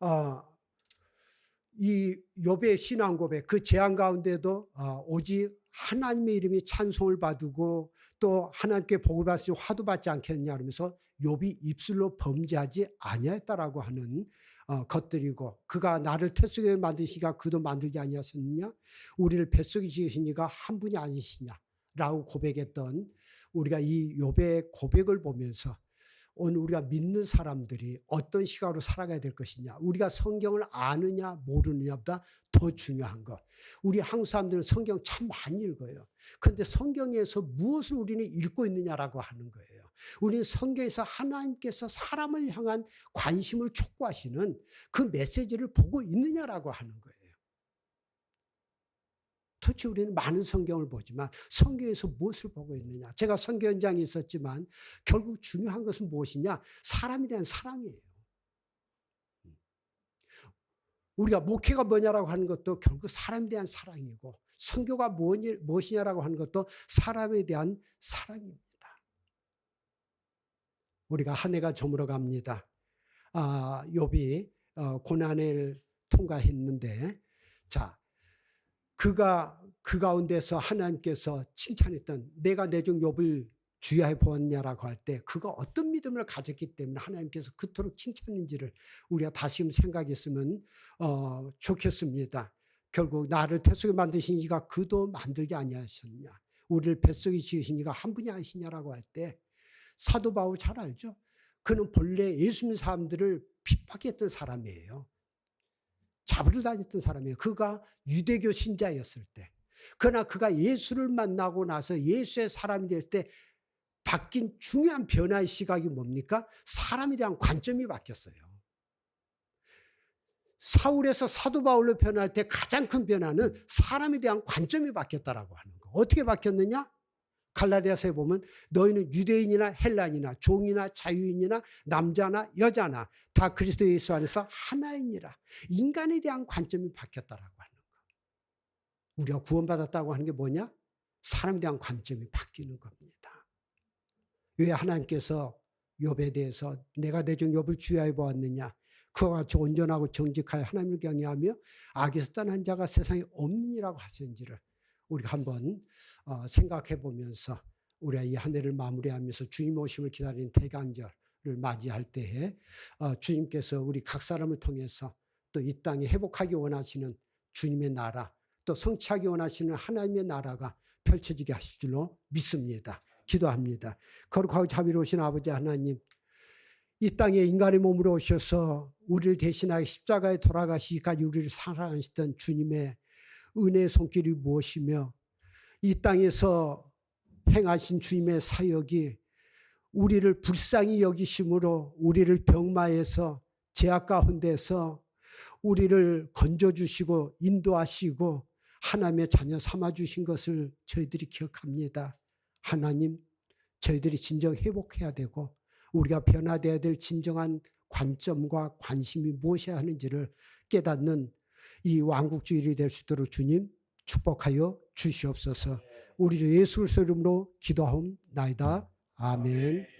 어, 이 욥의 신앙 고백 그 재앙 가운데도 어, 오직 하나님의 이름이 찬송을 받고 또 하나님께 복을 받으시 화도 받지 않겠냐 그러면서 욥이 입술로 범죄하지 아니했다라고 하는 어, 것들이고 그가 나를 태속에 만드시가 그도 만들지 아니하셨느냐? 우리를 뱃속에 지으신 이가 한 분이 아니시냐라고 고백했던 우리가 이 욥의 고백을 보면서 오늘 우리가 믿는 사람들이 어떤 시각으로 살아가야 될 것이냐. 우리가 성경을 아느냐 모르느냐보다 더 중요한 것. 우리 한국 사람들은 성경 참 많이 읽어요. 그런데 성경에서 무엇을 우리는 읽고 있느냐라고 하는 거예요. 우리는 성경에서 하나님께서 사람을 향한 관심을 촉구하시는 그 메시지를 보고 있느냐라고 하는 거예요. 도대체 우리는 많은 성경을 보지만 성경에서 무엇을 보고 있느냐. 제가 성경 현장에 있었지만 결국 중요한 것은 무엇이냐? 사람에 대한 사랑이에요. 우리가 목회가 뭐냐라고 하는 것도 결국 사람에 대한 사랑이고 선교가 무엇이냐라고 하는 것도 사람에 대한 사랑입니다. 우리가 한 해가 저물어 갑니다. 아, 욥이 어, 고난을 통과했는데 자, 그가 그 가운데서 하나님께서 칭찬했던 내가 내중 욥을 주야해 보았냐라고 할 때 그가 어떤 믿음을 가졌기 때문에 하나님께서 그토록 칭찬인지를 우리가 다시 좀 생각했으면 어, 좋겠습니다. 결국 나를 태속에 만드신 이가 그도 만들지 아니하셨냐. 우리를 뱃속에 지으신 이가 한 분이 아니시냐라고 할 때 사도 바울 잘 알죠. 그는 본래 예수 믿는 사람들을 핍박했던 사람이에요. 잡으러 다녔던 사람이에요. 그가 유대교 신자였을 때. 그러나 그가 예수를 만나고 나서 예수의 사람이 될 때 바뀐 중요한 변화의 시각이 뭡니까? 사람에 대한 관점이 바뀌었어요. 사울에서 사도 바울로 변할 때 가장 큰 변화는 사람에 대한 관점이 바뀌었다라고 하는 거. 어떻게 바뀌었느냐? 갈라디아서에 보면 너희는 유대인이나 헬란이나 종이나 자유인이나 남자나 여자나 다 그리스도 예수 안에서 하나이니라. 인간에 대한 관점이 바뀌었다라고 하는 거. 우리가 구원받았다고 하는 게 뭐냐? 사람에 대한 관점이 바뀌는 겁니다. 왜 하나님께서 욥에 대해서 내가 내중 욥을 주야해 보았느냐? 그와 같이 온전하고 정직하여 하나님을 경외하며 악에서 떠난 자가 세상에 없느니라고 하셨는지를 우리가 한번 어, 생각해 보면서 우리가 이 한 해를 마무리하면서 주님 오심을 기다리는 대간절을 맞이할 때에 어, 주님께서 우리 각 사람을 통해서 또 이 땅에 회복하기 원하시는 주님의 나라 또 성취하기 원하시는 하나님의 나라가 펼쳐지게 하실 줄로 믿습니다. 기도합니다. 거룩하고 자비로우신 아버지 하나님 이 땅에 인간의 몸으로 오셔서 우리를 대신하여 십자가에 돌아가시기까지 우리를 사랑하시던 주님의 은혜의 손길이 무엇이며 이 땅에서 행하신 주님의 사역이 우리를 불쌍히 여기심으로 우리를 병마에서 제약 가운데서 우리를 건져주시고 인도하시고 하나님의 자녀 삼아주신 것을 저희들이 기억합니다. 하나님, 저희들이 진정 회복해야 되고 우리가 변화되어야 될 진정한 관점과 관심이 무엇이어야 하는지를 깨닫는 이 왕국주일이 될 수 있도록 주님 축복하여 주시옵소서. 우리 주 예수 그리스도 이름으로 기도하옵나이다. 아멘.